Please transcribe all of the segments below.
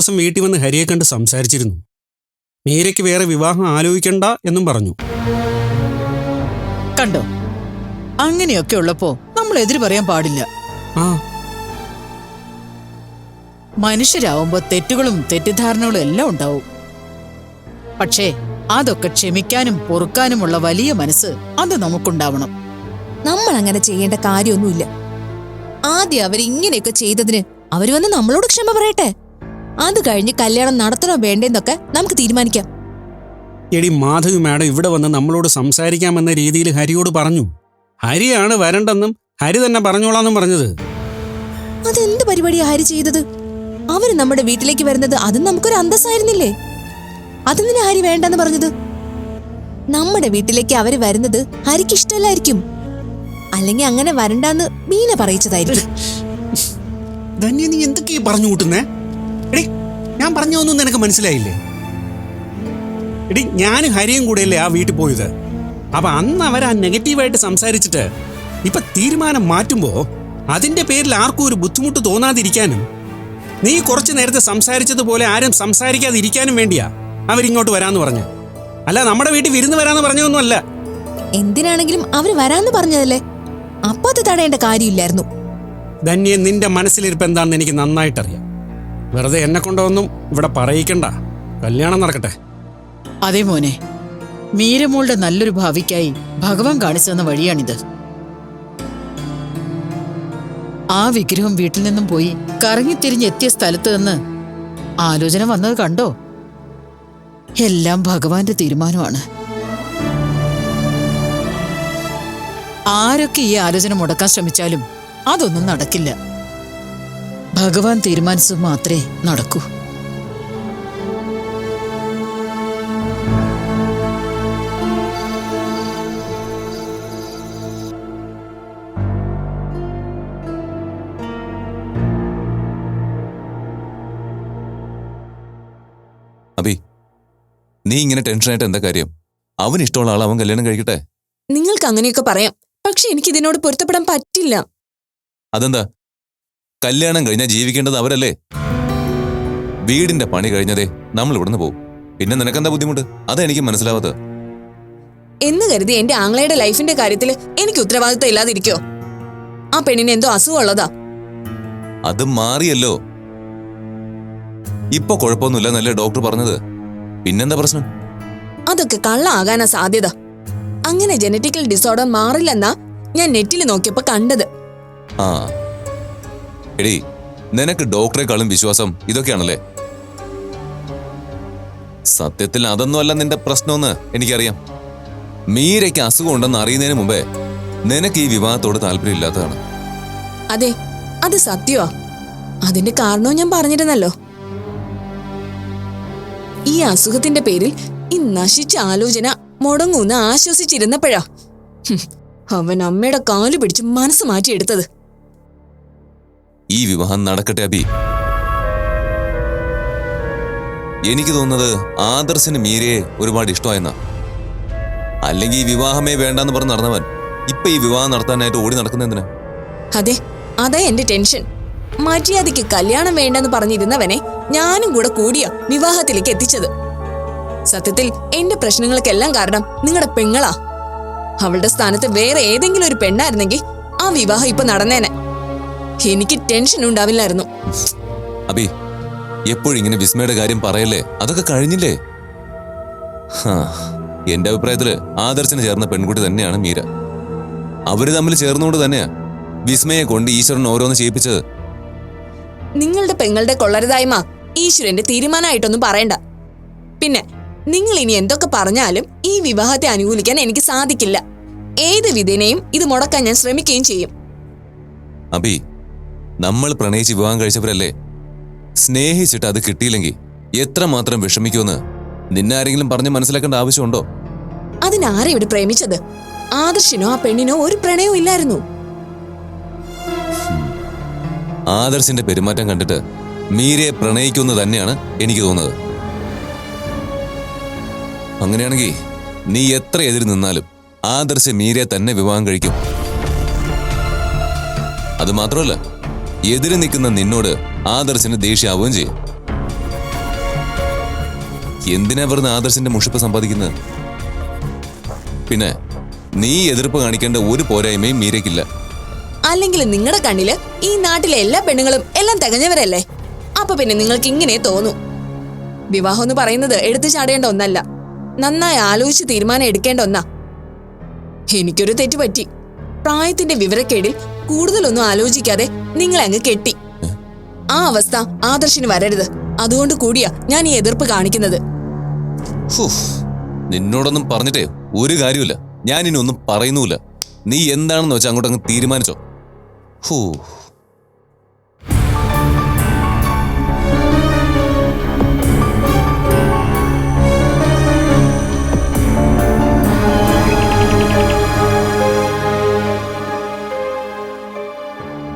ദിവസം വീട്ടിൽ വന്ന് ഹരിയെ കണ്ട് സംസാരിച്ചിരുന്നു. മീരയ്ക്ക് വേറെ വിവാഹം ആലോചിക്കണ്ട എന്നും പറഞ്ഞു. കണ്ടോ? അങ്ങനെയൊക്കെ ഉള്ളപ്പോ നമ്മൾ എതിര് പറയാൻ പാടില്ല. ആ. മനുഷ്യരാവുമ്പോ തെറ്റുകളും തെറ്റിദ്ധാരണകളും എല്ലാം ഉണ്ടാവും. പക്ഷേ അതൊക്കെ ക്ഷമിക്കാനും പൊറുക്കാനുമുള്ള വലിയ മനസ്സ് അത് നമുക്കുണ്ടാവണം. നമ്മൾ അങ്ങനെ ചെയ്യേണ്ട കാര്യമൊന്നുമില്ല. ആദ്യം അവരിങ്ങനെയൊക്കെ ചെയ്തതിന് അവർ വന്ന് നമ്മളോട് ക്ഷമ പറയട്ടെ? അത് കഴിഞ്ഞ് കല്യാണം നടത്തണോ വേണ്ടെന്നൊക്കെ നമുക്ക് തീരുമാനിക്കാം. എടി മാധവി മാഡം ഇവിടെ വന്ന് നമ്മളോട് സംസാരിക്കാമെന്ന രീതിയിൽ ഹരിയോട് പറഞ്ഞു. ഹരിയാണ് വരണ്ടെന്നും ഹരി തന്നെ പറഞ്ഞോളാന്നും പറഞ്ഞത്. അതെന്ത് പരിപാടിയാ ഹരി ചെയ്തത്? അവർ നമ്മുടെ വീട്ടിലേക്ക് വരുന്നത് അതും നമുക്കൊരു അന്തസ്സായിരുന്നില്ലേ? അതെന്തിനാ ഹരി വേണ്ടെന്ന് പറഞ്ഞത്? നമ്മുടെ വീട്ടിലേക്ക് അവർ വരുന്നത് ഹരിക്ക് ഇഷ്ടമല്ലായിരിക്കും. അല്ലെങ്കിൽ അങ്ങനെ വരണ്ടെന്ന് മീന പറയിച്ചതായിരിക്കും. ധന്യ നീ എന്തൊക്കെയാ പറഞ്ഞു കൂട്ടുന്നേ എടി ഞാൻ പറഞ്ഞൊന്നും നിനക്ക് മനസ്സിലായില്ലേ? എടി ഞാനും ഹരിയും കൂടെയല്ലേ ആ വീട്ടിൽ പോയത്? അപ്പൊ അന്ന് അവർ ആ നെഗറ്റീവായിട്ട് സംസാരിച്ചിട്ട് ഇപ്പൊ തീരുമാനം മാറ്റുമ്പോ അതിന്റെ പേരിൽ ആർക്കും ഒരു ബുദ്ധിമുട്ട് തോന്നാതിരിക്കാനും നീ കുറച്ചു നേരത്തെ സംസാരിച്ചതുപോലെ ആരും സംസാരിക്കാതിരിക്കാനും വേണ്ടിയാ അവരിങ്ങോട്ട് വരാന്ന് പറഞ്ഞു അല്ല നമ്മുടെ വീട്ടിൽ വിരുന്ന് വരാന്ന് പറഞ്ഞതൊന്നുമല്ല. എന്തിനാണെങ്കിലും അവർ വരാന്ന് പറഞ്ഞതല്ലേ? അപ്പൊ അത് തടയേണ്ട കാര്യമില്ലായിരുന്നു. ധന്യ നിന്റെ മനസ്സിലിരിപ്പ് എന്താണെന്ന് എനിക്ക് നന്നായിട്ടറിയാം. വെറുതെ എന്നെ കൊണ്ടൊന്നും ഇവിടെ പറയിക്കണ്ട. കല്യാണം നടക്കട്ടെ. അതേ മോനെ. മീരമോളുടെ നല്ലൊരു ഭാവിക്കായി ഭഗവാൻ കാണിച്ചു തന്ന വഴിയാണിത്. ആ വിഗ്രഹം വീട്ടിൽ നിന്നും പോയി കറങ്ങിത്തിരിഞ്ഞെത്തിയ സ്ഥലത്ത് നിന്ന് ആലോചന വന്നത് കണ്ടോ? എല്ലാം ഭഗവാന്റെ തീരുമാനമാണ്. ആരൊക്കെ ഈ ആലോചന മുടക്കാൻ ശ്രമിച്ചാലും അതൊന്നും നടക്കില്ല. ഭഗവാൻ തീരുമാനിച്ചത് മാത്രമേ നടക്കൂ. അബി നീ ഇങ്ങനെ ടെൻഷനായിട്ട് എന്താ കാര്യം? അവൻ ഇഷ്ടമുള്ള ആൾ അവൻ കല്യാണം കഴിക്കട്ടെ? നിങ്ങൾക്ക് അങ്ങനെയൊക്കെ പറയാം. പക്ഷെ എനിക്ക് ഇതിനോട് പൊരുത്തപ്പെടാൻ പറ്റില്ല. അതെന്താ? കല്യാണം കഴിഞ്ഞാൽ ജീവിക്കേണ്ടത് അവരല്ലേ? വീടിന്റെ പണി കഴിഞ്ഞതേ നമ്മൾ ഇവിടുന്ന് പോകും പിന്നെ നിനക്കെന്താ ബുദ്ധിമുട്ട്? അതാ എനിക്ക് മനസ്സിലാവാത്തത്. എന്ന് കരുതി എന്റെ ആങ്ങളയുടെ ലൈഫിന്റെ കാര്യത്തിൽ എനിക്ക് ഉത്തരവാദിത്തം ഇല്ലാതിരിക്കോ? ആ പെണ്ണിന് എന്തോ അസുഖമുള്ളതാ. അത് മാറിയല്ലോ. ഇപ്പൊ നല്ല ഡോക്ടർ പറഞ്ഞത്? പിന്നെന്താ പ്രശ്നം? അതൊക്കെ കള്ള ആകാനാ സാധ്യത. അങ്ങനെ ജനറ്റിക്കൽ ഡിസോർഡർ മാറില്ലെന്നാ ഞാൻ നെറ്റിൽ നോക്കിയപ്പോ കണ്ടത്. ആ എടി നിനക്ക് ഡോക്ടറെക്കാളും വിശ്വാസം ഇതൊക്കെയാണല്ലേ? സത്യത്തിൽ അതൊന്നുമല്ല നിന്റെ പ്രശ്നമെന്ന് എനിക്കറിയാം. മീരയ്ക്ക് അസുഖം ഉണ്ടെന്ന് അറിയുന്നതിന് മുമ്പേ നിനക്ക് ഈ വിവാഹത്തോട് താല്പര്യമില്ലാത്തതാണ്. അതെ അത് സത്യമാ അതിന്റെ കാരണവും ഞാൻ പറഞ്ഞിരുന്നല്ലോ. ഈ അസുഖത്തിന്റെ പേരിൽ ഈ നശിച്ച ആലോചന മുടങ്ങൂന്ന് ആശ്വസിച്ചിരുന്നപ്പോഴാ. അവൻ അമ്മയുടെ കാലു പിടിച്ച് മനസ്സ് മാറ്റിയെടുത്തത്. ഈ വിവാഹം നടക്കട്ടെ അബി. എനിക്ക് തോന്നുന്നത് ആദർശന് മീരയെ ഒരുപാട് ഇഷ്ടമായെന്നാ. അല്ലെങ്കിൽ ഈ വിവാഹമേ വേണ്ടെന്ന് പറഞ്ഞ് നടന്നവൻ ഇപ്പൊ ഈ വിവാഹം നടത്താനായിട്ട് ഓടി നടക്കുന്ന എന്തിനാ? അതെ അതാ എന്റെ ടെൻഷൻ. മര്യാദയ്ക്ക് കല്യാണം വേണ്ടെന്ന് പറഞ്ഞിരുന്നവനെ ഞാനും കൂടെ കൂടിയ വിവാഹത്തിലേക്ക് എത്തിച്ചത്. സത്യത്തിൽ എന്റെ പ്രശ്നങ്ങൾക്കെല്ലാം കാരണം നിങ്ങളുടെ പെങ്ങളാ. അവളുടെ സ്ഥാനത്ത് വേറെ ഏതെങ്കിലും ഒരു പെണ്ണായിരുന്നെങ്കിൽ ആ വിവാഹം ഇപ്പൊ നടന്നേനെ. എനിക്ക് ടെൻഷൻ ഉണ്ടാവില്ലായിരുന്നു. അബി എപ്പോഴും ഇങ്ങനെ വിസ്മയുടെ കാര്യം പറയല്ലേ? അതൊക്കെ കഴിഞ്ഞില്ലേ? എന്റെ അഭിപ്രായത്തിൽ ആദർശന് ചേർന്ന പെൺകുട്ടി തന്നെയാണ് മീര. അവർ തമ്മിൽ ചേർന്നുകൊണ്ട് തന്നെയാ വിസ്മയെ കൊണ്ട് ഈശ്വരൻ ഓരോന്ന് ചെയ്യിപ്പിച്ചത്. നിങ്ങളുടെ പെങ്ങളുടെ കൊള്ളരുതായ്മ ഈശ്വരന്റെ തീരുമാനമായിട്ടൊന്നും പറയണ്ട. പിന്നെ നിങ്ങൾ ഇനി എന്തൊക്കെ പറഞ്ഞാലും ഈ വിവാഹത്തെ അനുകൂലിക്കാൻ എനിക്ക് സാധിക്കില്ല. ഏത് വിധേനയും ഇത് മുടക്കാൻ ഞാൻ ശ്രമിക്കുകയും ചെയ്യും. അബി നമ്മൾ പ്രണയിച്ച് വിവാഹം കഴിച്ചവരല്ലേ? സ്നേഹിച്ചിട്ട് അത് കിട്ടിയില്ലെങ്കിൽ എത്രമാത്രം വിഷമിക്കുമെന്ന് നിന്നെ ആരെങ്കിലും പറഞ്ഞ് മനസ്സിലാക്കേണ്ട ആവശ്യമുണ്ടോ? അതിനാരെ ഇവിടെ പ്രേമിച്ചത്? ആദർശിനോ ആ പെണ്ണിനോ ഒരു പ്രണയവും ഇല്ലായിരുന്നു. ആദർശിന്റെ പെരുമാറ്റം കണ്ടിട്ട് മീരയെ പ്രണയിക്കുമെന്ന് തന്നെയാണ് എനിക്ക് തോന്നുന്നത്. അങ്ങനെയാണെങ്കിൽ നീ എത്ര എതിര് നിന്നാലും ആദർശ് മീരയെ തന്നെ വിവാഹം കഴിക്കും. അത് മാത്രമല്ല എതിര് നിൽക്കുന്ന നിന്നോട് ആദർശിന് ദേഷ്യാവുകയും ചെയ്യും. എന്തിനാ വെറുതെ ആദർശിന്റെ മുഷിപ്പ് സമ്പാദിക്കുന്നത്? പിന്നെ നീ എതിർപ്പ് കാണിക്കേണ്ട ഒരു പോരായ്മയും മീരയ്ക്കില്ല. അല്ലെങ്കിൽ നിങ്ങളുടെ കണ്ണിൽ ഈ നാട്ടിലെ എല്ലാ പെണ്ണുങ്ങളും എല്ലാം തികഞ്ഞവരല്ലേ? അപ്പൊ പിന്നെ നിങ്ങൾക്ക് ഇങ്ങനെ തോന്നു. വിവാഹം എന്ന് പറയുന്നത് എടുത്തു ചാടേണ്ട ഒന്നല്ല. നന്നായി ആലോചിച്ച് തീരുമാനം എടുക്കേണ്ട ഒന്നാ. എനിക്കൊരു തെറ്റ് പറ്റി പ്രായത്തിന്റെ വിവരക്കേടിൽ കൂടുതലൊന്നും ആലോചിക്കാതെ നിങ്ങളെ അങ്ങ് കെട്ടി ആ അവസ്ഥ ആദർശിന് വരരുത്. അതുകൊണ്ട് കൂടിയാ ഞാൻ ഈ എതിർപ്പ് കാണിക്കുന്നത്. നിന്നോടൊന്നും പറഞ്ഞിട്ടേ ഒരു കാര്യമില്ല ഞാൻ ഇനി ഒന്നും പറയുന്നുമില്ല. നീ എന്താണെന്ന് വെച്ചാൽ അങ്ങോട്ടങ്ങ് തീരുമാനിച്ചോ. ഹൂ.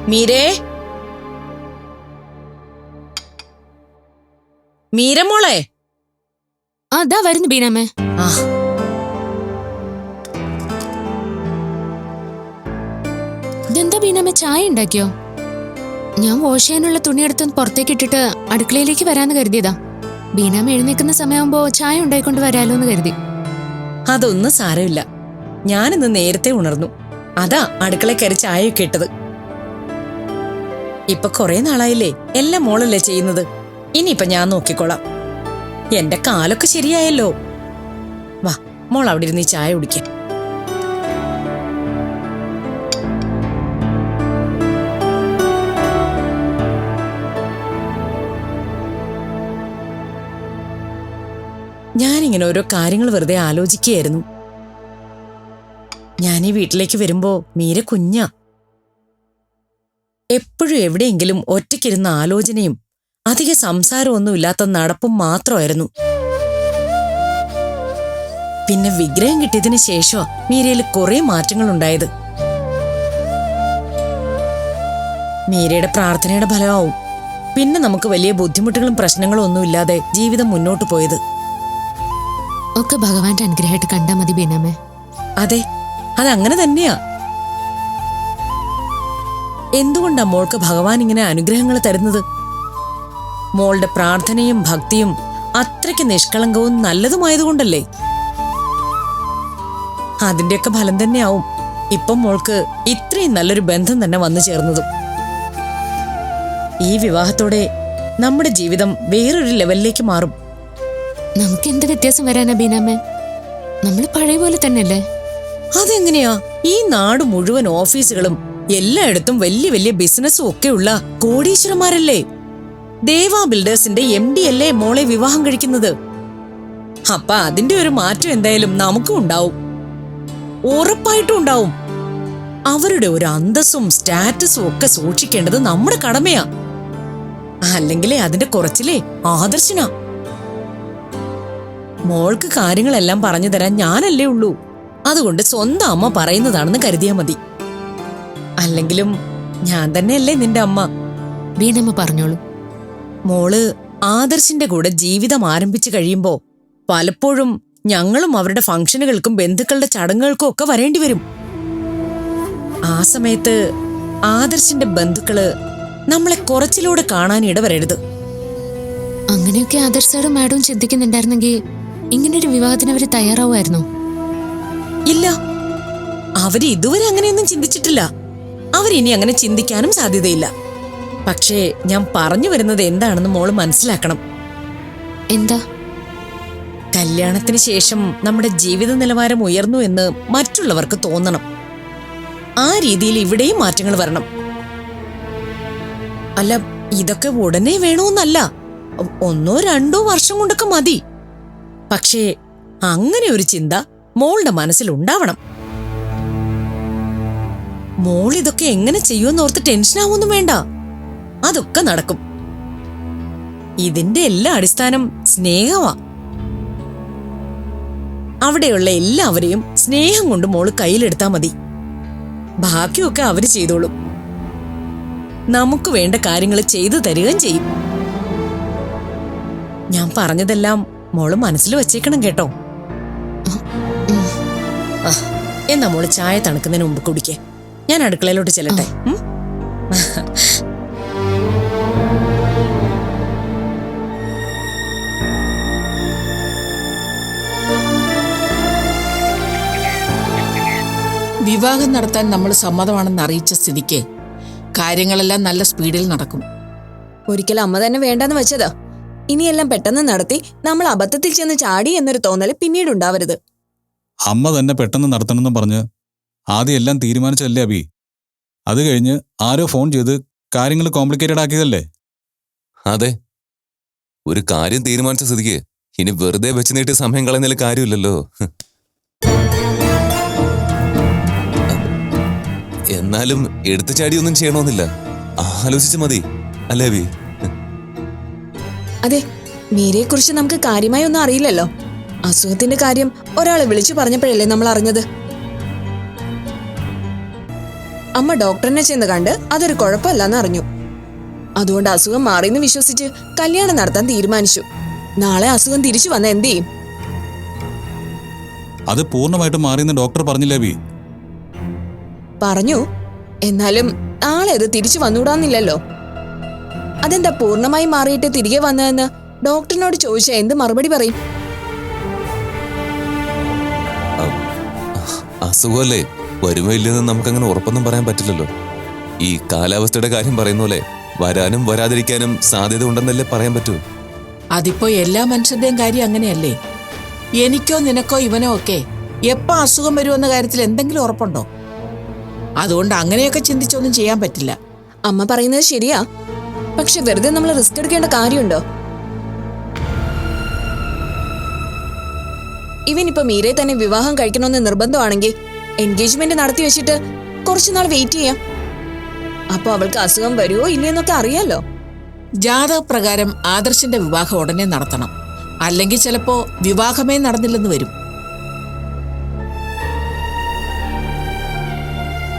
മീരേ? മീരമോളെ അതാ വരുന്നു ബീനാമേ ആ. ഇതെന്താ ബീനാമേ ചായ ഉണ്ടാക്കിയോ? ഞാൻ വാഷ് ചെയ്യാനുള്ള തുണിയെടുത്ത് പുറത്തേക്ക് ഇട്ടിട്ട് അടുക്കളയിലേക്ക് വരാന്ന് കരുതിയതാ. ബീനാമ എഴുന്നേക്കുന്ന സമയമാകുമ്പോ ചായ ഉണ്ടായിക്കൊണ്ട് വരാലോ എന്ന് കരുതി. അതൊന്നും സാരമില്ല. ഞാനിന്ന് നേരത്തെ ഉണർന്നു. അതാ അടുക്കള കയറി ഒക്കെ ഇട്ടത്. ഇപ്പൊ കുറെ നാളായില്ലേ എല്ലാം മോളല്ലേ ചെയ്യുന്നത്. ഇനിയിപ്പൊ ഞാൻ നോക്കിക്കോളാം. എന്റെ കാലൊക്കെ ശരിയായല്ലോ. വാ മോൾ അവിടെ ഇരുന്ന് ചായ കുടിക്കാം. ഞാനിങ്ങനെ ഓരോ കാര്യങ്ങൾ വെറുതെ ആലോചിക്കുകയായിരുന്നു. ഞാൻ ഈ വീട്ടിലേക്ക് വരുമ്പോ മീര കുഞ്ഞാ. എപ്പോഴും എവിടെയെങ്കിലും ഒറ്റയ്ക്കിരുന്ന ആലോചനയും അധിക സംസാരമൊന്നുമില്ലാത്ത നടപ്പും മാത്രമായിരുന്നു. പിന്നെ വിഗ്രഹം കിട്ടിയതിനു ശേഷമാ മീരയിൽ കുറെ മാറ്റങ്ങൾ ഉണ്ടായത് മീരയുടെ പ്രാർത്ഥനയുടെ ഫലമാവും. പിന്നെ നമുക്ക് വലിയ ബുദ്ധിമുട്ടുകളും പ്രശ്നങ്ങളും ഒന്നും ഇല്ലാതെ ജീവിതം മുന്നോട്ട് പോയത്. ഒക്കെ ഭഗവാന്റെ അനുഗ്രഹമായിട്ട് കണ്ടാൽ മതി ബീനാമേ അതെ അതങ്ങനെ തന്നെയാ. എന്തുകൊണ്ടാ മോൾക്ക് ഭഗവാൻ ഇങ്ങനെ അനുഗ്രഹങ്ങൾ തരുന്നത്? മോളുടെ പ്രാർത്ഥനയും ഭക്തിയും അത്രയ്ക്ക് നിഷ്കളങ്കവും നല്ലതുമായതുകൊണ്ടല്ലേ? അതിന്റെയൊക്കെ ഫലം തന്നെയാവും ഇപ്പം മോൾക്ക് ഇത്രയും നല്ലൊരു ബന്ധം തന്നെ വന്നു ചേർന്നതും. ഈ വിവാഹത്തോടെ നമ്മുടെ ജീവിതം വേറൊരു ലെവലിലേക്ക് മാറും. നമുക്ക് എന്ത് വ്യത്യാസം വരാനാ ബീനാമ്മ? നമ്മൾ പഴയ പോലെ തന്നെയല്ലേ? അതെങ്ങനെയാ? ഈ നാട് മുഴുവൻ ഓഫീസുകളും എല്ലായിടത്തും വലിയ വലിയ ബിസിനസ്സും ഒക്കെയുള്ള കോടീശ്വരന്മാരല്ലേ? ദേവാ ബിൽഡേഴ്സിന്റെ എം ഡി അല്ലേ മോളെ വിവാഹം കഴിക്കുന്നത്? അപ്പ അതിന്റെ ഒരു മാറ്റം എന്തായാലും നമുക്കും ഉണ്ടാവും. ഉറപ്പായിട്ടും ഉണ്ടാവും. അവരുടെ ഒരു അന്തസ്സും സ്റ്റാറ്റസും ഒക്കെ സൂക്ഷിക്കേണ്ടത് നമ്മുടെ കടമയാ. അല്ലെങ്കിലേ അതിന്റെ കുറച്ചിലേ ആദർശന. മോൾക്ക് കാര്യങ്ങളെല്ലാം പറഞ്ഞു തരാൻ ഞാനല്ലേ ഉള്ളൂ. അതുകൊണ്ട് സ്വന്തം അമ്മ പറയുന്നതാണെന്ന് കരുതിയാ മതി. അല്ലെങ്കിലും ഞാൻ തന്നെയല്ലേ നിന്റെ അമ്മ? വീണമ്മ പറഞ്ഞോളൂ. മോൾ ആദർശിന്റെ കൂടെ ജീവിതം ആരംഭിച്ചു കഴിയുമ്പോ പലപ്പോഴും ഞങ്ങളും അവരുടെ ഫംഗ്ഷനുകൾക്കും ബന്ധുക്കളുടെ ചടങ്ങുകൾക്കും ഒക്കെ വരേണ്ടി വരും. ആ സമയത്ത് ആദർശിന്റെ ബന്ധുക്കൾ നമ്മളെ കുറച്ചിലൂടെ കാണാൻ ഇടവരരുത്. അങ്ങനെയൊക്കെ ആദർശ് സാറും മാഡവും ചിന്തിക്കുന്നുണ്ടായിരുന്നെങ്കിൽ ഇങ്ങനൊരു വിവാഹത്തിന് അവർ തയ്യാറാവുമായിരുന്നു? ഇല്ല. അവർ ഇതുവരെ അങ്ങനെയൊന്നും ചിന്തിച്ചിട്ടില്ല. അവരിനി അങ്ങനെ ചിന്തിക്കാനും സാധ്യതയില്ല. പക്ഷേ ഞാൻ പറഞ്ഞു വരുന്നത് എന്താണെന്ന് മോൾ മനസ്സിലാക്കണം. എന്താ? കല്യാണത്തിന് ശേഷം നമ്മുടെ ജീവിത നിലവാരം ഉയർന്നു എന്ന് മറ്റുള്ളവർക്ക് തോന്നണം. ആ രീതിയിൽ ഇവിടെയും മാറ്റങ്ങൾ വരണം. അല്ല ഇതൊക്കെ ഉടനെ വേണമെന്നല്ല ഒന്നോ രണ്ടോ വർഷം കൊണ്ടൊക്കെ മതി. പക്ഷേ അങ്ങനെ ഒരു ചിന്ത മോളുടെ മനസ്സിൽ ഉണ്ടാവണം മോൾ ഇതൊക്കെ എങ്ങനെ ഓർത്ത് ടെൻഷനാവൊന്നും വേണ്ട. അതൊക്കെ നടക്കും. ഇതിന്റെ എല്ലാ അടിസ്ഥാനം സ്നേഹമാ. അവിടെയുള്ള എല്ലാവരെയും സ്നേഹം കൊണ്ട് മോൾ കയ്യിലെടുത്താ മതി. ബാക്കിയൊക്കെ അവർ ചെയ്തോളും. നമുക്ക് വേണ്ട കാര്യങ്ങൾ ചെയ്തു തരികയും ചെയ്യും. ഞാൻ പറഞ്ഞതെല്ലാം മോൾ മനസ്സിൽ വച്ചേക്കണം കേട്ടോ. എന്നാ മോൾ ചായ തണുക്കുന്നതിന് മുമ്പ് കുടിക്കേ. ഞാൻ അടുക്കളയിലോട്ട് ചെല്ലട്ടെ? വിവാഹം നടത്താൻ നമ്മൾ സമ്മതമാണെന്ന് അറിയിച്ച സ്ഥിതിക്ക് കാര്യങ്ങളെല്ലാം നല്ല സ്പീഡിൽ നടക്കും. ഒരിക്കൽ അമ്മ തന്നെ വേണ്ടെന്ന് വെച്ചതാ. ഇനിയെല്ലാം പെട്ടെന്ന് നടത്തി നമ്മൾ അബദ്ധത്തിൽ ചെന്ന് ചാടി എന്നൊരു തോന്നൽ പിന്നീട് ഉണ്ടാവരുത് അമ്മ തന്നെ പെട്ടെന്ന് നടത്തണമെന്ന് പറഞ്ഞ് ആദ്യം എല്ലാം തീരുമാനിച്ചല്ലേ അബി? അത് കഴിഞ്ഞ് ആരോ ഫോൺ ചെയ്ത് കാര്യങ്ങൾ കോംപ്ലിക്കേറ്റഡ് ആക്കിയതല്ലേ? അതെ. ഒരു കാര്യം തീരുമാനിച്ച സ്ഥിതിക്ക് ഇനി വെറുതെ വെച്ച് നീട്ടി സമയം കളയുന്നതിൽ കാര്യമില്ലല്ലോ. എന്നാലും എടുത്തു ചാടിയൊന്നും ചെയ്യണമെന്നില്ല. ആലോചിച്ച് മതി. അല്ലേ അബി? അതെ മീരയെ കുറിച്ച് നമുക്ക് കാര്യമായി ഒന്നും അറിയില്ലല്ലോ. അസുഖത്തിന്റെ കാര്യം ഒരാളെ വിളിച്ചു പറഞ്ഞപ്പോഴല്ലേ നമ്മൾ അറിഞ്ഞത്? അമ്മ ഡോക്ടറിനെ ചെന്ന് കണ്ട് അതൊരു കുഴപ്പമല്ലെന്ന് അറിഞ്ഞു. അതുകൊണ്ട് അസുഖം മാറിയെന്ന് വിശ്വസിച്ച് കല്യാണം നടത്താൻ തീരുമാനിച്ചു. നാളെ അസുഖം തിരിച്ചു വന്ന എന്ത് ചെയ്യും? അത് പൂർണമായിട്ട് മാറിയെന്ന് ഡോക്ടർ പറഞ്ഞില്ല വി? പറഞ്ഞു. എന്നാലും നാളെ അത് തിരിച്ചു വന്നൂടാന്നില്ലല്ലോ. അതെന്താ പൂർണമായി മാറിയിട്ട് തിരികെ വന്നതെന്ന് ഡോക്ടറിനോട് ചോദിച്ചാൽ എന്ത് മറുപടി പറയും? അസുഖമല്ലേ? വരുമോ ഇല്ലെന്ന് നമുക്കങ്ങനെ ഉറപ്പൊന്നും പറയാൻ പറ്റില്ലല്ലോ. ഈ കാലാവസ്ഥയുടെ കാര്യം പറയുന്ന പോലെ വരാനും വരാതിരിക്കാനും സാധ്യത ഉണ്ടെന്നല്ലേ പറയാൻ പറ്റൂ? അതിപ്പോ എല്ലാ മനുഷ്യരുടെയും കാര്യം അങ്ങനെയല്ലേ? എനിക്കോ നിനക്കോ ഇവനോ ഒക്കെ എപ്പോ അസുഖം വരുമെന്ന കാര്യത്തിൽ എന്തെങ്കിലും ഉറപ്പുണ്ടോ? അതുകൊണ്ട് അങ്ങനെയൊക്കെ ചിന്തിച്ചൊന്നും ചെയ്യാൻ പറ്റില്ല. അമ്മ പറയുന്നത് ശരിയാ. പക്ഷെ വെറുതെ നമ്മൾ റിസ്ക് എടുക്കേണ്ട കാര്യമുണ്ടോ? ഇവനിപ്പോ മീരെ തന്നെ വിവാഹം കഴിക്കണമെന്ന് നിർബന്ധമാണെങ്കിൽ എൻഗേജ്മെന്റ് നടത്തി വെച്ചിട്ട് കുറച്ചുനാൾ വെയിറ്റ് ചെയ്യാം. അപ്പൊ അവൾക്ക് അസുഖം വരുമോ ഇല്ലയെന്നൊക്കെ അറിയാലോ. ജാതകപ്രകാരം ആദർശിന്റെ വിവാഹം ഉടനെ നടത്തണം. അല്ലെങ്കിൽ ചിലപ്പോ വിവാഹമേ നടന്നില്ലെന്ന് വരും.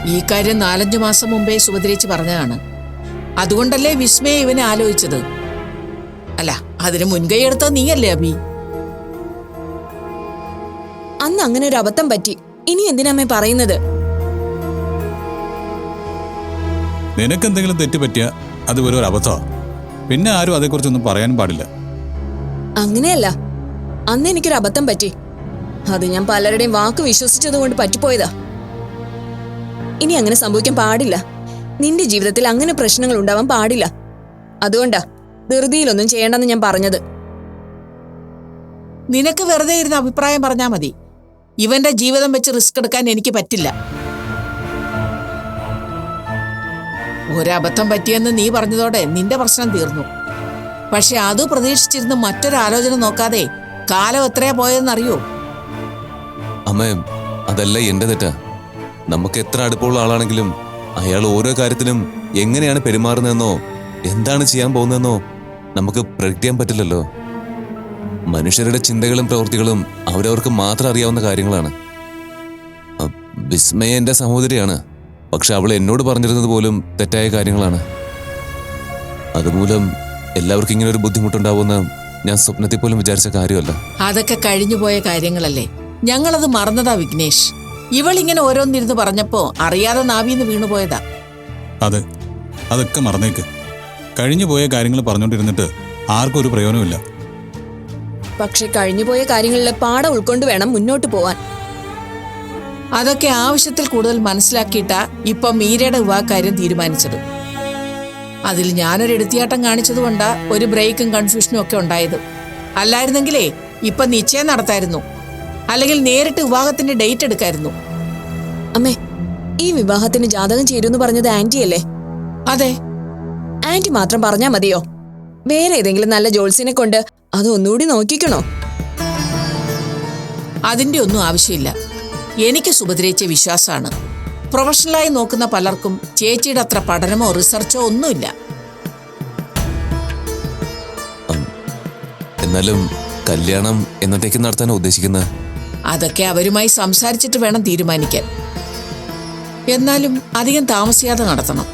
ഈ കാര്യം നാലഞ്ചു മാസം മുമ്പേ സുഭദ്രേച്ച് പറഞ്ഞതാണ്. അതുകൊണ്ടല്ലേ വിസ്മയ ഇവനെ ആലോചിച്ചത്. അല്ല അതിന് മുൻകൈ എടുത്ത നീയല്ലേ അബി അന്ന് അങ്ങനെ ഒരു അബദ്ധം പറ്റി. ഇനി എന്തിനമ്മേ പറയുന്നത്? നിനക്കെന്തെങ്കിലും തെറ്റ് പറ്റിയ അത് വെറും ഒരു അബദ്ധമാണ് പിന്നെ ആരും അതേക്കുറിച്ചൊന്നും പറയാൻ പാടില്ല. അങ്ങനെയല്ല. അന്ന് എനിക്കൊരു അബദ്ധം പറ്റി. അത് ഞാൻ പലരുടെയും വാക്ക് വിശ്വസിച്ചത് കൊണ്ട് പറ്റിപ്പോയതാ. ഇനി അങ്ങനെ സംഭവിക്കാൻ പാടില്ല. നിന്റെ ജീവിതത്തിൽ അങ്ങനെ പ്രശ്നങ്ങൾ ഉണ്ടാവാൻ പാടില്ല. അതുകൊണ്ടാ ധൃതിയിലൊന്നും ചെയ്യേണ്ടെന്ന് ഞാൻ പറഞ്ഞത്. നിനക്ക് വെറുതെ ഇരുന്ന് അഭിപ്രായം പറഞ്ഞാ മതി. ഇവന്റെ ജീവിതം വെച്ച് റിസ്ക് എടുക്കാൻ എനിക്ക് പറ്റില്ല. ഒരബദ്ധം പറ്റിയെന്ന് നീ പറഞ്ഞതോടെ നിന്റെ പ്രശ്നം തീർന്നു. പക്ഷെ അത് പ്രതീക്ഷിച്ചിരുന്ന് മറ്റൊരു ആലോചന നോക്കാതെ കാലം എത്രയാ പോയതെന്നറിയോ? അമ്മേ അതല്ല എന്റെ തെറ്റാ. നമുക്ക് എത്ര അടുപ്പമുള്ള ആളാണെങ്കിലും അയാൾ ഓരോ കാര്യത്തിലും എങ്ങനെയാണ് പെരുമാറുന്നതെന്നോ എന്താണ് ചെയ്യാൻ പോകുന്നതെന്നോ നമുക്ക് പ്രഡിക്റ്റ് പറ്റില്ലല്ലോ. മനുഷ്യരുടെ ചിന്തകളും പ്രവൃത്തികളും അവരവർക്ക് മാത്രം അറിയാവുന്ന കാര്യങ്ങളാണ്. അ, വിസ്മയ എന്റെ സഹോദരിയാണ്. പക്ഷെ അവൾ എന്നോട് പറഞ്ഞിരുന്നത് പോലും തെറ്റായ കാര്യങ്ങളാണ്. അതുമൂലം എല്ലാവർക്കും ഇങ്ങനെ ഒരു ബുദ്ധിമുട്ടുണ്ടാവുമെന്ന് ഞാൻ സ്വപ്നത്തിൽ പോലും വിചാരിച്ച കാര്യമല്ല. അതൊക്കെ കഴിഞ്ഞുപോയ കാര്യങ്ങളല്ലേ? ഞങ്ങളത് മറന്നതാ വിഘ്നേഷ്. ഇവളിങ്ങനെ ഓരോന്നിരുന്ന് പറഞ്ഞപ്പോ അറിയാതെ നാവിന്ന് വീണുപോയതാ അതെ അതൊക്കെ മറന്നേക്ക്. കഴിഞ്ഞുപോയ കാര്യങ്ങൾ പറഞ്ഞുകൊണ്ടിരുന്നിട്ട് ആർക്കും ഒരു പ്രയോജനമില്ല പക്ഷെ കഴിഞ്ഞുപോയ കാര്യങ്ങളിൽ പാഠം ഉൾക്കൊണ്ട് വേണം മുന്നോട്ട് പോവാൻ. അതൊക്കെ ആവശ്യത്തിൽ കൂടുതൽ മനസ്സിലാക്കിയിട്ടാ ഇപ്പൊ മീരയുടെ വിവാഹകാര്യം തീരുമാനിച്ചത്. അതിൽ ഞാനൊരു എടുത്തിയാട്ടം കാണിച്ചതുകൊണ്ടാ ഒരു ബ്രേക്കും കൺഫ്യൂഷനും ഒക്കെ ഉണ്ടായത്. അല്ലായിരുന്നെങ്കിലേ ഇപ്പൊ നിശ്ചയം നടത്തായിരുന്നു. അല്ലെങ്കിൽ നേരിട്ട് വിവാഹത്തിന്റെ ഡേറ്റ് എടുക്കായിരുന്നു. അമ്മേ ഈ വിവാഹത്തിന് ജാതകം ചേരുമെന്ന് പറഞ്ഞത് ആന്റിയല്ലേ അതെ. ആന്റി മാത്രം പറഞ്ഞാ മതിയോ? വേറെ ഏതെങ്കിലും നല്ല ജോൾസിനെ കൊണ്ട് അത് ഒന്നുകൂടി നോക്കിക്കണോ? അതിന്റെ ഒന്നും ആവശ്യമില്ല. എനിക്ക് സുഭദ്രയിച്ച വിശ്വാസമാണ്. പ്രൊഫഷണലായി നോക്കുന്ന പലർക്കും ചേച്ചിയുടെ അത്ര പഠനമോ റിസർച്ചോ ഒന്നുമില്ല. എന്നാലും കല്യാണം എന്നത്തേക്ക് നടത്താൻ ഉദ്ദേശിക്കുന്നത് അതൊക്കെ അവരുമായി സംസാരിച്ചിട്ട് വേണം തീരുമാനിക്കാൻ. എന്നാലും അധികം താമസിയാതെ നടത്തണം.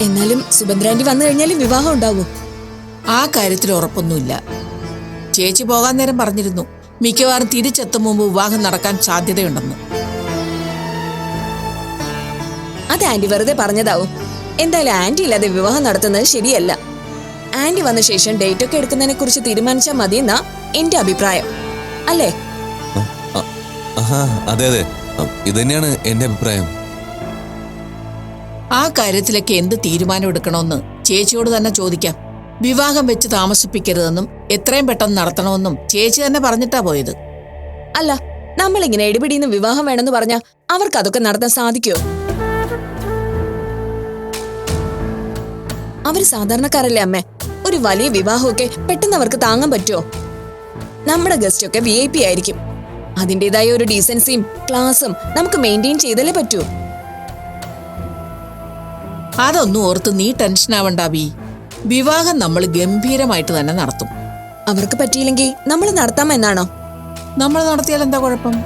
എന്നാലും സുഭദ്രാന്റി വന്നു കഴിഞ്ഞാലും വിവാഹം ഉണ്ടാവും. ആ കാര്യത്തിൽ ഉറപ്പൊന്നുമില്ല. ചേച്ചി പോകാൻ നേരം പറഞ്ഞിരുന്നു മിക്കവാറും തിരിച്ചെത്തും മുമ്പ് വിവാഹം നടക്കാൻ സാധ്യതയുണ്ടെന്ന്. അത് ആന്റി വെറുതെ പറഞ്ഞതാവും. എന്തായാലും ആന്റി ഇല്ലാതെ വിവാഹം നടത്തുന്നത് ശരിയല്ല. ആന്റി വന്ന ശേഷം ഡേറ്റ് ഒക്കെ എടുക്കുന്നതിനെ കുറിച്ച് തീരുമാനിച്ചാൽ മതിയെന്നാ എന്റെ അഭിപ്രായം. അല്ലേ? അതെ അതെ. ഇതന്നെയാണ് ഇതുതന്നെയാണ് എന്റെ അഭിപ്രായം. ആ കാര്യത്തിലൊക്കെ എന്ത് തീരുമാനം എടുക്കണമെന്ന് ചേച്ചിയോട് തന്നെ ചോദിക്കാം. വിവാഹം വെച്ച് താമസിപ്പിക്കരുതെന്നും എത്രയും പെട്ടെന്ന് നടത്തണമെന്നും ചേച്ചി തന്നെ പറഞ്ഞിട്ടാ പോയത്. അല്ല നമ്മളിങ്ങനെ ഇടിപിടിന്ന് വിവാഹം വേണമെന്ന് പറഞ്ഞ അവർക്ക് അതൊക്കെ നടത്താൻ സാധിക്കോ അവർ സാധാരണക്കാരല്ലേ അമ്മേ? ഒരു വലിയ വിവാഹമൊക്കെ പെട്ടെന്ന് അവർക്ക് താങ്ങാൻ പറ്റുമോ നമ്മുടെ ഗസ്റ്റ് ഒക്കെ വി ഐ പി ആയിരിക്കും. അതിന്റെതായ ഒരു ഡീസൻസിയും ക്ലാസും നമുക്ക് മെയിന്റെയിൻ ചെയ്തല്ലേ പറ്റൂ? അതൊന്നും ഓർത്ത് നീ ടെൻഷൻ ആവണ്ട ബി. വിവാഹം നമ്മൾ ഗംഭീരമായിട്ട് തന്നെ നടത്തും. അവർക്ക് പറ്റിയില്ലെങ്കിൽ നമ്മൾ നടത്താമെന്നാണോ നമ്മൾ നടത്തിയാൽ എന്താ കുഴപ്പം?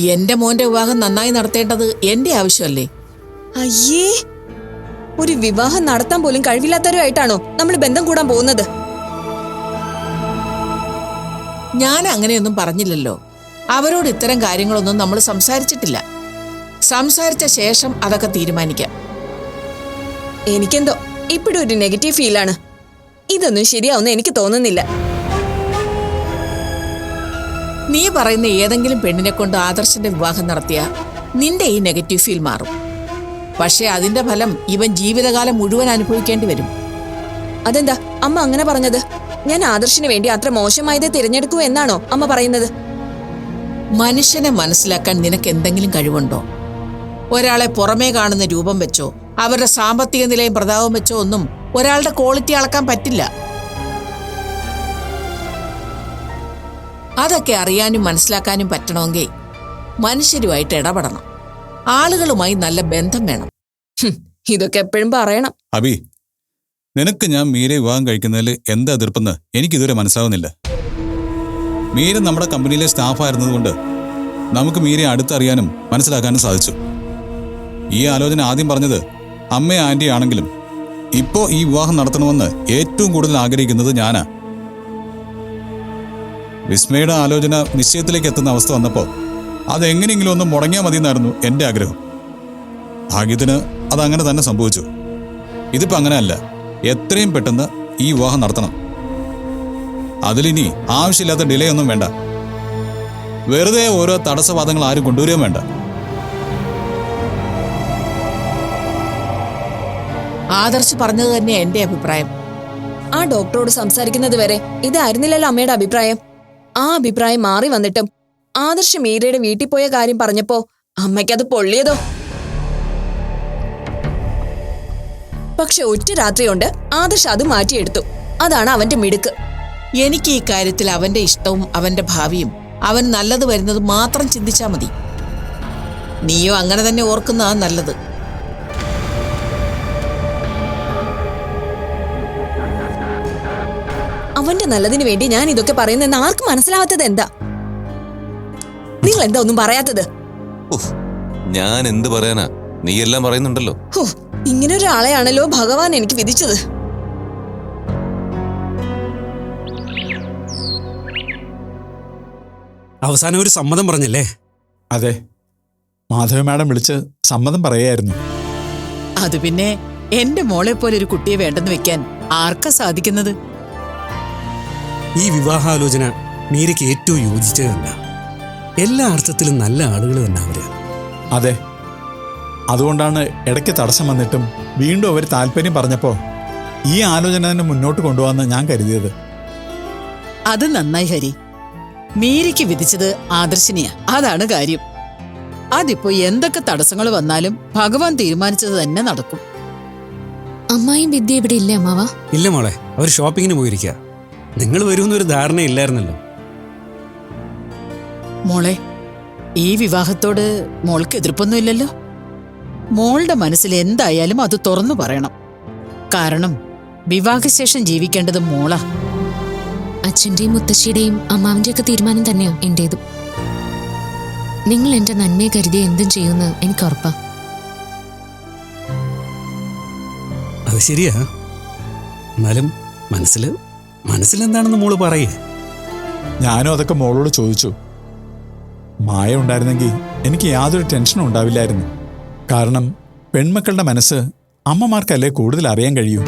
എന്റെ മോന്റെ വിവാഹം നന്നായി നടത്തേണ്ടത് എന്റെ ആവശ്യമല്ലേ? അയ്യേ ഒരു വിവാഹം നടത്താൻ പോലും കഴിവില്ലാത്തവരുമായിട്ടാണോ നമ്മൾ ബന്ധം കൂടാൻ പോകുന്നത്? ഞാൻ അങ്ങനെയൊന്നും പറഞ്ഞില്ലല്ലോ. അവരോട് ഇത്തരം കാര്യങ്ങളൊന്നും നമ്മൾ സംസാരിച്ചിട്ടില്ല. സംസാരിച്ച ശേഷം അതൊക്കെ തീരുമാനിക്കാം. എനിക്കെന്തോ ഇപ്പോഴും ഒരു നെഗറ്റീവ് ഫീലാണ് ഇതൊന്നും ശരിയാവുന്ന എനിക്ക് തോന്നുന്നില്ല. നീ പറയുന്ന ഏതെങ്കിലും പെണ്ണിനെ കൊണ്ട് ആദർശന്റെ വിവാഹം നടത്തിയ നിന്റെ ഈ നെഗറ്റീവ് ഫീൽ മാറും. പക്ഷേ അതിന്റെ ഫലം ഇവൻ ജീവിതകാലം മുഴുവൻ അനുഭവിക്കേണ്ടി വരും. അതെന്താ? അമ്മ അങ്ങനെ പറഞ്ഞത്? ഞാൻ ആദർശിന് വേണ്ടി അത്ര മോശമായതേ തിരഞ്ഞെടുക്കൂ എന്നാണോ അമ്മ പറയുന്നത്? മനുഷ്യനെ മനസ്സിലാക്കാൻ നിനക്ക് എന്തെങ്കിലും കഴിവുണ്ടോ? ഒരാളെ പുറമേ കാണുന്ന രൂപം വെച്ചോ? അവരുടെ സാമ്പത്തിക നിലയും പ്രതാപം വെച്ചോ ഒന്നും ഒരാളുടെ ക്വാളിറ്റി അളക്കാൻ പറ്റില്ല. അതൊക്കെ അറിയാനും മനസ്സിലാക്കാനും പറ്റണമെങ്കിൽ മനുഷ്യരുമായിട്ട് ഇടപെടണം. ആളുകളുമായി നല്ല ബന്ധം വേണം. ഇതൊക്കെ എപ്പോഴും പറയണം. അബി നിനക്ക് ഞാൻ മീരെ വിവാഹം കഴിക്കുന്നതിൽ എന്താ എതിർപ്പെന്ന് എനിക്കിതുവരെ മനസ്സിലാവുന്നില്ല. മീര നമ്മുടെ കമ്പനിയിലെ സ്റ്റാഫായിരുന്നതുകൊണ്ട് നമുക്ക് മീരെ അടുത്തറിയാനും മനസ്സിലാക്കാനും സാധിച്ചു. ഈ ആലോചന ആദ്യം പറഞ്ഞത് അമ്മ ആന്റി ആണെങ്കിലും ഇപ്പോ ഈ വിവാഹം നടത്തണമെന്ന് ഏറ്റവും കൂടുതൽ ആഗ്രഹിക്കുന്നത് ഞാനാ. വിസ്മയുടെ ആലോചന നിശ്ചയത്തിലേക്ക് എത്തുന്ന അവസ്ഥ വന്നപ്പോൾ അതെങ്ങനെയെങ്കിലും ഒന്ന് മുടങ്ങിയാൽ മതിയെന്നായിരുന്നു എന്റെ ആഗ്രഹം. ഭാഗ്യത്തിന് അതങ്ങനെ തന്നെ സംഭവിച്ചു. ഇതിപ്പോ അങ്ങനെയല്ല എത്രയും പെട്ടെന്ന് ഈ വിവാഹം നടത്തണം. അതിലിനി ആവശ്യമില്ലാത്ത ഡിലേ ഒന്നും വേണ്ട. വെറുതെ ഓരോ തടസ്സവാദങ്ങൾ ആരും കൊണ്ടുവരികയും വേണ്ട. ആദർശ് പറഞ്ഞത് തന്നെ എന്റെ അഭിപ്രായം. ആ ഡോക്ടറോട് സംസാരിക്കുന്നത് വരെ ഇതായിരുന്നില്ലല്ലോ അമ്മയുടെ അഭിപ്രായം. ആ അഭിപ്രായം മാറി വന്നിട്ടും ആദർശ് മീരയുടെ വീട്ടിൽ പോയ കാര്യം പറഞ്ഞപ്പോ അമ്മയ്ക്കത് പൊള്ളിയതോ? പക്ഷെ ഒറ്റ രാത്രി കൊണ്ട് ആദർശ് അത് മാറ്റിയെടുത്തു. അതാണ് അവന്റെ മിടുക്ക്. എനിക്ക് ഈ കാര്യത്തിൽ അവന്റെ ഇഷ്ടവും അവന്റെ ഭാവിയും അവൻ നല്ലത് വരുന്നത് മാത്രം ചിന്തിച്ചാ മതി. നീയോ അങ്ങനെ തന്നെ ഓർക്കുന്നതാ നല്ലത്. അവന്റെ നല്ലതിന് വേണ്ടി ഞാൻ ഇതൊക്കെ പറയുന്നെന്ന് ആർക്കും മനസ്സിലാവാത്തത് എന്താ? നിങ്ങൾ എന്താ ഒന്നും പറയാത്തത്? ഞാൻ എന്ത് പറയാനാ? നീ എല്ലാം പറയുന്നുണ്ടല്ലോ. ഇങ്ങനെ ഒരാളെയാണല്ലോ ഭഗവാൻ എനിക്ക് വിധിച്ചത്. അവസാനം ഒരു സമ്മതം പറഞ്ഞല്ലേ? അതെ. മാധവ മാഡം വിളിച്ച് സമ്മതം പറയായിരുന്നു. അത് പിന്നെ എന്റെ മോളെ പോലെ ഒരു കുട്ടിയെ വേണ്ടെന്ന് വെക്കാൻ ആർക്കാ സാധിക്കുന്നത്? ഈ വിവാഹാലോചന മീരയ്ക്ക് ഏറ്റവും യോജിച്ചത് തന്നെ. എല്ലാ അർത്ഥത്തിലും നല്ല ആളുകൾ തന്നെ അവർ. അതെ. അതുകൊണ്ടാണ് ഇടയ്ക്ക് തടസ്സം വന്നിട്ടും വീണ്ടും അവർ താല്പര്യം പറഞ്ഞപ്പോൾ ഈ ആലോചന തന്നെ മുന്നോട്ട് കൊണ്ടുപോകാന്ന് ഞാൻ കരുതിയത്. അത് നന്നായി ഹരി. മീരയ്ക്ക് വിധിച്ചത് ആദർശിനെയാ. അതാണ് കാര്യം. അതിപ്പോ എന്തൊക്കെ തടസ്സങ്ങൾ വന്നാലും ഭഗവാൻ തീരുമാനിച്ചത് തന്നെ നടക്കും. അമ്മായും വിദ്യ ഇവിടെ ഇല്ല അമ്മാവ? ഇല്ല മോളെ അവർ ഷോപ്പിങ്ങിന് പോയിരിക്കുക നിങ്ങൾ വരുമെന്നൊരു ധാരണ ഇല്ലായിരുന്നല്ലോ മോളെ ഈ വിവാഹത്തോട് മോൾക്ക് എതിർപ്പൊന്നുമില്ലല്ലോ മോളുടെ മനസ്സിൽ എന്തായാലും അത് തുറന്നു പറയണം. കാരണം വിവാഹശേഷം ജീവിക്കേണ്ടത് മോളാ. അച്ഛന്റെയും മുത്തശ്ശിയുടെയും അമ്മാവിന്റെയൊക്കെ ഒക്കെ തീരുമാനം തന്നെയാ എന്റേതും. നിങ്ങൾ എന്റെ നന്മയെ കരുതി എന്തും ചെയ്യുമെന്ന് എനിക്ക് ഉറപ്പാ. അത് ശരിയാ. എന്നാലും മനസ്സിൽ മനസ്സിലെന്താണെന്ന് മോൾ പറയേ. ഞാനും അതൊക്കെ മോളോട് ചോദിച്ചു. മായ ഉണ്ടായിരുന്നെങ്കിൽ എനിക്ക് യാതൊരു ടെൻഷനും ഉണ്ടാവില്ലായിരുന്നു. കാരണം പെൺമക്കളുടെ മനസ്സ് അമ്മമാർക്കല്ലേ കൂടുതൽ അറിയാൻ കഴിയൂ?